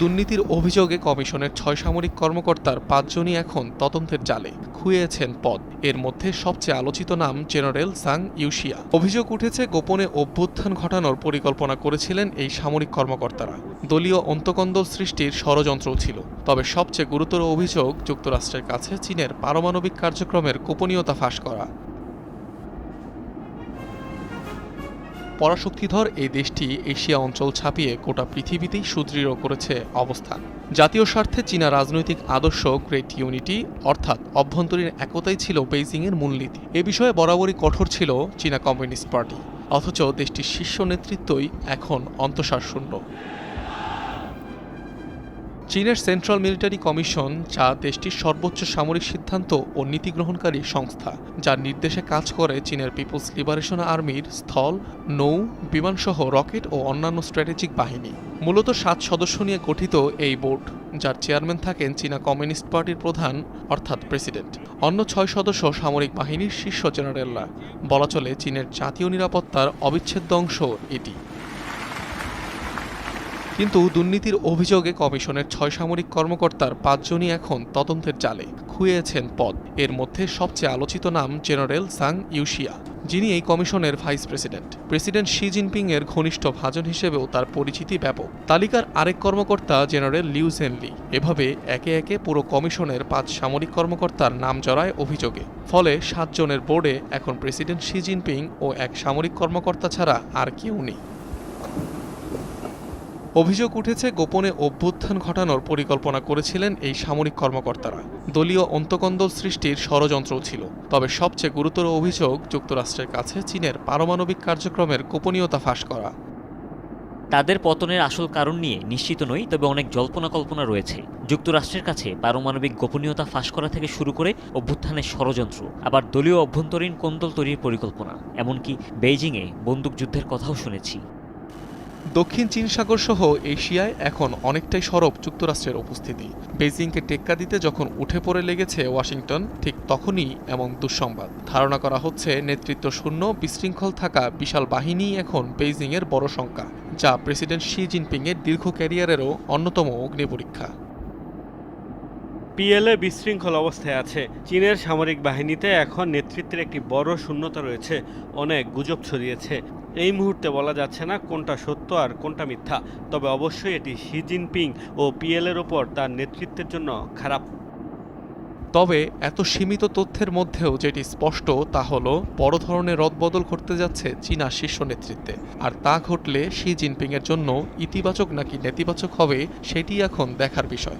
দুর্নীতির অভিযোগে কমিশনের ছয় সামরিক কর্মকর্তার পাঁচজনই এখন তদন্তের জালে খুইয়েছেন পদ। এর মধ্যে সবচেয়ে আলোচিত নাম জেনারেল সাং ইউশিয়া। অভিযোগ উঠেছে, গোপনে অভ্যুত্থান ঘটানোর পরিকল্পনা করেছিলেন এই সামরিক কর্মকর্তারা। দলীয় অন্তকন্দল সৃষ্টির ষড়যন্ত্রও ছিল। তবে সবচেয়ে গুরুতর অভিযোগ যুক্তরাষ্ট্রের কাছে চীনের পারমাণবিক কার্যক্রমের গোপনীয়তা ফাঁস করা। পরাশক্তিধর এই দেশটি এশিয়া অঞ্চল ছাপিয়ে গোটা পৃথিবীতেই সুদৃঢ় করেছে অবস্থান। জাতীয় স্বার্থে চীনা রাজনৈতিক আদর্শ গ্রেট ইউনিটি, অর্থাৎ অভ্যন্তরীণ একতাই ছিল বেইজিংয়ের মূলনীতি। এ বিষয়ে বরাবরই কঠোর ছিল চীনা কমিউনিস্ট পার্টি, অথচ দেশটির শীর্ষ নেতৃত্বই এখন অন্তঃসার শূন্য চীনের সেন্ট্রাল মিলিটারি কমিশন যা দেশটির সর্বোচ্চ সামরিক সিদ্ধান্ত ও নীতি গ্রহণকারী সংস্থা, যার নির্দেশে কাজ করে চীনের পিপলস লিবারেশন আর্মির স্থল, নৌ, বিমানসহ রকেট ও অন্যান্য স্ট্র্যাটেজিক বাহিনী। মূলত সাত সদস্য নিয়ে গঠিত এই বোর্ড, যার চেয়ারম্যান থাকেন চীনা কমিউনিস্ট পার্টির প্রধান, অর্থাৎ প্রেসিডেন্ট। অন্য ছয় সদস্য সামরিক বাহিনীর শীর্ষ জেনারেলরা। বলা চলে চীনের জাতীয় নিরাপত্তার অবিচ্ছেদ্য অংশ এটি। কিন্তু দুর্নীতির অভিযোগে কমিশনের ছয় সামরিক কর্মকর্তার পাঁচজনই এখন তদন্তের জালে খুইয়েছেন পদ। এর মধ্যে সবচেয়ে আলোচিত নাম জেনারেল সাং ইউশিয়া, যিনি এই কমিশনের vice president. President Xi Jinping এর ঘনিষ্ঠ ভাজন হিসেবেও তার পরিচিতি ব্যাপক। তালিকার আরেক কর্মকর্তা জেনারেল লিউ জেনলি এভাবে একে একে পুরো কমিশনের পাঁচ সামরিক কর্মকর্তার নাম জড়ায় অভিযোগে। ফলে সাতজনের বোর্ডে এখন প্রেসিডেন্ট শি জিনপিং ও এক সামরিক কর্মকর্তা ছাড়া আর কেউ নেই। অভিযোগ উঠেছে, গোপনে অভ্যুত্থান ঘটানোর পরিকল্পনা করেছিলেন এই সামরিক কর্মকর্তারা। দলীয় অন্তকন্দল সৃষ্টির ষড়যন্ত্রও ছিল। তবে সবচেয়ে গুরুতর অভিযোগ যুক্তরাষ্ট্রের কাছে চীনের পারমাণবিক কার্যক্রমের গোপনীয়তা ফাঁস করা। তাদের পতনের আসল কারণ নিয়ে নিশ্চিত নই, তবে অনেক জল্পনা কল্পনা রয়েছে। যুক্তরাষ্ট্রের কাছে পারমাণবিক গোপনীয়তা ফাঁস করা থেকে শুরু করে অভ্যুত্থানের ষড়যন্ত্র, আবার দলীয় অভ্যন্তরীণ কোন্দল তৈরির পরিকল্পনা। এমনকি বেইজিংয়ে বন্দুকযুদ্ধের কথাও শুনেছি। দক্ষিণ চীন সাগর সহ এশিয়ায় এখন অনেকটাই সরব যুক্তরাষ্ট্রের উপস্থিতি। বেজিংকে টেক্কা দিতে যখন উঠে পড়ে লেগেছে ওয়াশিংটন, ঠিক তখনই এমন দুঃসংবাদ। ধারণা করা হচ্ছে নেতৃত্ব শূন্য বিশৃঙ্খল থাকা বিশাল বাহিনী এখন বেইজিংয়ের বড় সংখ্যা যা প্রেসিডেন্ট শি জিনপিংয়ের দীর্ঘ ক্যারিয়ারেরও অন্যতম অগ্নি পরীক্ষা। পিএলএ বিশৃঙ্খল অবস্থায় আছে। চীনের সামরিক বাহিনীতে এখন নেতৃত্বের একটি বড় শূন্যতা রয়েছে। অনেক গুজব ছড়িয়েছে। এই মুহূর্তে বলা যাচ্ছে না কোনটা সত্য আর কোনটা মিথ্যা, তবে অবশ্যই এটি শি জিনপিং ও পিএলের ওপর তার নেতৃত্বের জন্য খারাপ। তবে এত সীমিত তথ্যের মধ্যেও যেটি স্পষ্ট তা হলো বড় ধরনের রদবদল ঘটতে যাচ্ছে চীনা শীর্ষ নেতৃত্বে। আর তা ঘটলে শি জিনপিংয়ের জন্য ইতিবাচক নাকি নেতিবাচক হবে, সেটি এখন দেখার বিষয়।